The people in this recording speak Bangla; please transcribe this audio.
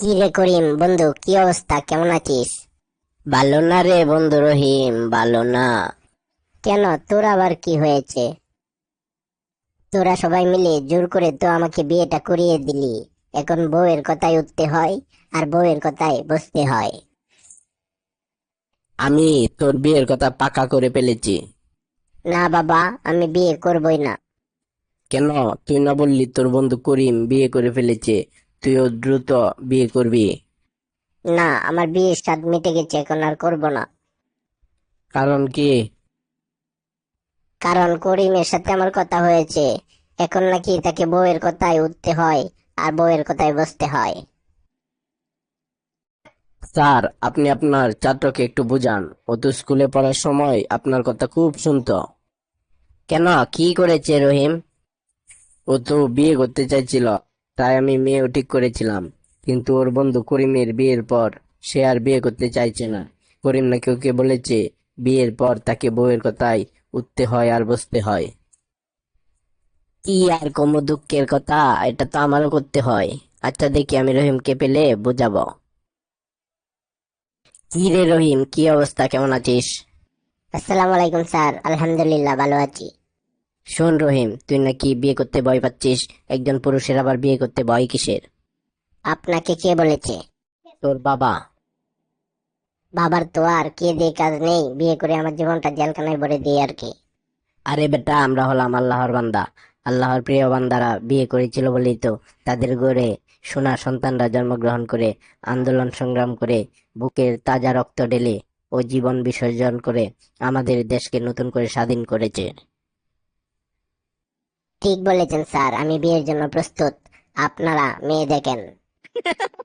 কি রে করিম বন্ধু কি অবস্থা? কেমন আছিস? ভালো না রে বন্ধু রহিম ভালো না। কেন? তোর আবার কি হয়েছে? তোরা সবাই মিলে জোর করে তো আমাকে বিয়েটা করিয়ে দিলি। এখন বউয়ের কথায় উঠতে হয় আর বউয়ের কথায় বসতে হয়। আমি তোর বিয়ের কথা পাকা করে ফেলেছি। না বাবা আমি বিয়ে করবই না। কেন? তুই না বললি তোর বন্ধু করিম বিয়ে করে ফেলেছে। তুইও দ্রুত বিয়ে করবি। না আমার বিয়ের স্বাদ মিটে গেছে এখন আর করব না। কারণ কি? কারণ করিমের সাথে আমার কথা হয়েছে। এখন নাকি তাকে বউয়ের কথায় উঠতে হয় আর বউয়ের কথায় বসতে হয়। স্যার আপনি আপনার ছাত্রকে একটু বুঝান। ও তো স্কুলে পড়ার সময় আপনার কথা খুব শুনতো। কেন? কি করেছে রহিম? ও তো বিয়ে করতে চাইছিল। তাই আমি মেয়েও ঠিক করেছিলাম। কিন্তু ওর বন্ধু করিমের বিয়ের পর সে আর বিয়ে করতে চাইছে না। করিম নাকি ওকে বলেছে, বিয়ের পর তাকে বউয়ের কথায় উঠতে হয় আর বসতে হয়। কি আর কম দুঃখের কথা, এটা তো আমারও করতে হয়। আচ্ছা দেখি আমি রহিমকে পেলে বুঝাবো। কি রে রহিম, কি অবস্থা? কেমন আছিস? আসসালামু আলাইকুম স্যার, আলহামদুলিল্লাহ, ভালো আছি। শোন রহিম তুই নাকি বিয়ে করতে ভয় পাচ্ছিস? একজন পুরুষের আবার বিয়ে করতে ভয় কিসের? আপনাকে কে বলেছে? তোর বাবা। বাবার তো আর কে দিয়ে কাজ নেই বিয়ে করে আমার জীবনটা জেলখানায় ভরে দিই আর কি। আরে বেটা আমরা হলাম আল্লাহর বান্দা। আল্লাহর প্রিয় বান্দারা বিয়ে করেছিল বলেই তো তাদের গড়ে সোনা সন্তানরা জন্মগ্রহণ করে আন্দোলন সংগ্রাম করে বুকের তাজা রক্ত ঢেলে ও জীবন বিসর্জন করে আমাদের দেশকে নতুন করে স্বাধীন করেছে। ঠিক বলেছেন স্যার। আমি বিয়ের জন্য প্রস্তুত। আপনারা মেয়ে দেখেন।